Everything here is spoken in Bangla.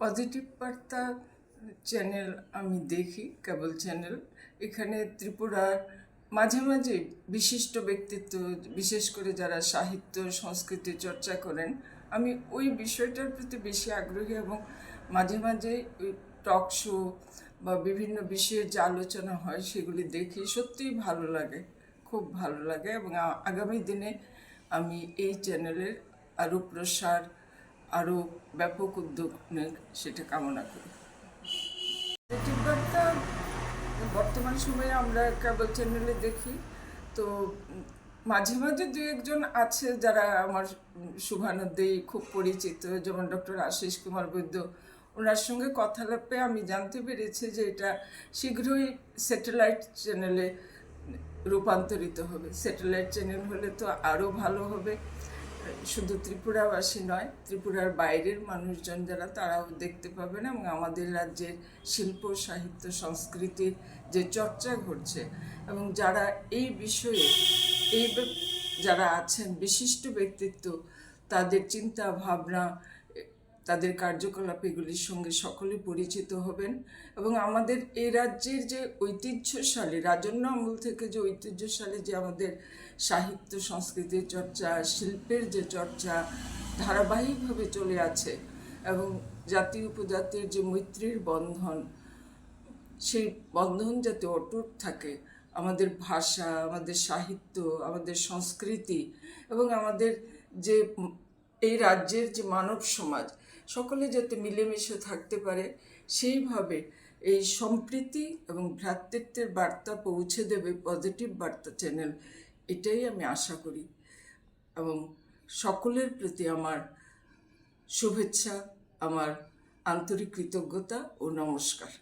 পজিটিভ বার্তা চ্যানেল আমি দেখি কেবল চ্যানেল এখানে ত্রিপুরার মাঝে মাঝে বিশিষ্ট ব্যক্তিত্ব, বিশেষ করে যারা সাহিত্য, সংস্কৃতি চর্চা করেন, আমি ওই বিষয়টার প্রতি বেশি আগ্রহী এবং মাঝে মাঝে ওই টক শো বা বিভিন্ন বিষয়ে যে আলোচনা হয় সেগুলি দেখি সত্যিই ভালো লাগে, খুব ভালো লাগে এবং আগামী দিনে আমি এই চ্যানেলের আরও প্রসার আরও ব্যাপক উদ্যোগ নেক সেটা কামনা করি। বার্তা বর্তমান সময়ে আমরা কেবল চ্যানেলে দেখি তো মাঝে মাঝে দু একজন আছে যারা আমার উম, শুভানুদ্দেই খুব পরিচিত যেমন ডক্টর আশিস কুমার বৈদ্য। ওনার সঙ্গে কথালাপে আমি জানতে পেরেছি যে এটা শীঘ্রই স্যাটেলাইট চ্যানেলে রূপান্তরিত হবে। স্যাটেলাইট চ্যানেল হলে তো আরও ভালো হবে। শুধু ত্রিপুরাবাসী নয়, ত্রিপুরার বাইরের মানুষজন যারা, তারাও দেখতে পাবেন এবং আমাদের রাজ্যের শিল্প, সাহিত্য, সংস্কৃতির যে চর্চা ঘটছে এবং যারা এই বিষয়ে, এই যারা আছেন, বিশিষ্ট ব্যক্তিত্ব, তাদের চিন্তা, ভাবনা তাদের কার্যকলাপ এগুলির সঙ্গে সকলে পরিচিত হবেন এবং আমাদের এই রাজ্যের যে ঐতিহ্যশালী রাজন্য আমল থেকে যে ঐতিহ্যশালী যে আমাদের সাহিত্য, সংস্কৃতির চর্চা, শিল্পের যে চর্চা ধারাবাহিকভাবে চলে আছে এবং জাতি উপজাতির যে মৈত্রীর বন্ধন, সেই বন্ধন যাতে অটুট থাকে, আমাদের ভাষা, আমাদের সাহিত্য, আমাদের সংস্কৃতি এবং আমাদের যে এই রাজ্যের যে মানব সমাজ সকলে যাতে মিলেমিশে থাকতে পারে, সেইভাবে এই সম্প্রীতি এবং ভ্রাতৃত্বের বার্তা পৌঁছে দেবে পজিটিভ বার্তা চ্যানেল এটাই আমি আশা করি। এবং সকলের প্রতি আমার শুভেচ্ছা, আমার আন্তরিক কৃতজ্ঞতা ও নমস্কার।